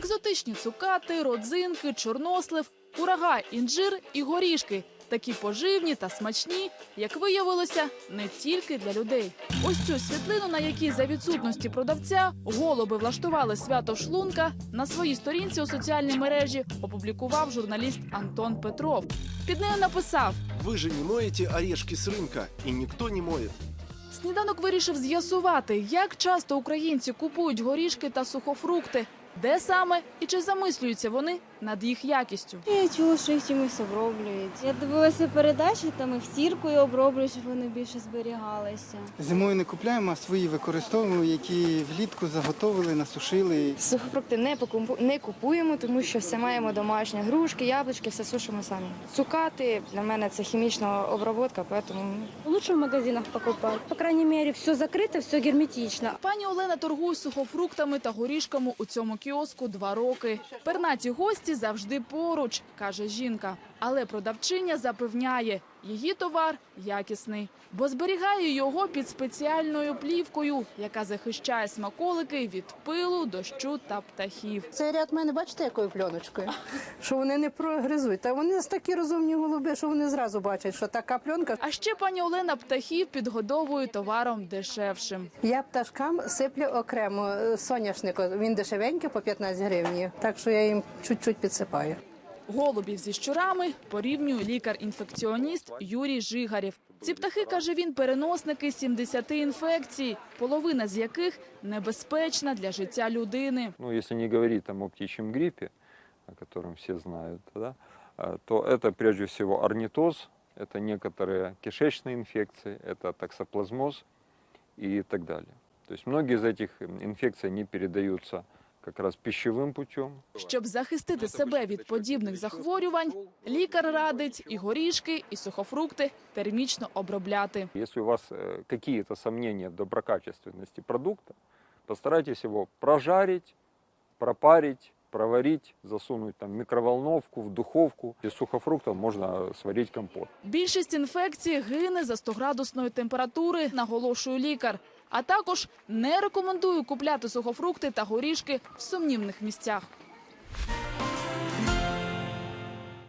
Екзотичні цукати, родзинки, чорнослив, курага, інжир і горішки. Такі поживні та смачні, як виявилося, не тільки для людей. Ось цю світлину, на якій за відсутності продавця голуби влаштували свято шлунка, на своїй сторінці у соціальній мережі опублікував журналіст Антон Петров. Під нею написав: Вы же не моете орешки с рынка, и никто не моет. Сніданок вирішив з'ясувати, як часто українці купують горішки та сухофрукти, де саме і чи замислюються вони над їх якістю. Я чула, що їх чимось оброблюють. Я дивилася передачі, там їх сіркою оброблюють, щоб вони більше зберігалися. Зимою не купляємо, а свої використовуємо, які влітку заготовили, насушили. Сухофрукти не покупу- не купуємо, тому що все маємо домашнє. Грушки, яблучки, все сушимо самі. Цукати для мене це хімічна обробка, тому Лучше в магазинах покупать. По крайней мере, все закрыто, все герметично. Пані Олена торгує сухофруктами та горішками у цьому кіоску два роки. Пернаті гості завжди поруч, каже жінка. Але продавчиня запевняє, її товар якісний, бо зберігає його під спеціальною плівкою, яка захищає смаколики від пилу, дощу та птахів. Цей ряд мене, бачите, якою пленочкою? Що вони не прогризуть. Та вони такі розумні голуби, що вони зразу бачать, що така пленка. А ще пані Олена птахів підгодовує товаром дешевшим. Я пташкам сиплю окремо е, соняшник. Він дешевенький по 15 гривень, так що я їм чуть-чуть підсипаю. Голубів зі щурами порівнює лікар-інфекціоніст Юрій Жигарєв. Ці птахи, каже він, переносники 70 інфекцій, половина з яких небезпечна для життя людини. ну, если не говорить там о птичьем гриппе, о котором все знают, да, а, то это прежде всего орнитоз, это некоторые кишечные инфекции, это токсоплазмоз и так далее. То есть многие из этих м, инфекций не передаются как раз пищевым путем. Щоб захистити себе від подібних захворювань, лікар радить і горішки, і сухофрукти термічно обробляти. Если у вас э, какие-то сомнения в доброкачественности продукта, постарайтесь его прожарить, пропарить, проварить, засунуть там в микроволновку, в духовку. Из сухофруктов можно сварить компот. Більшість інфекцій гине за 100-градусної температури, наголошує лікар. А також не рекомендую купляти сухофрукти та горішки в сумнівних місцях.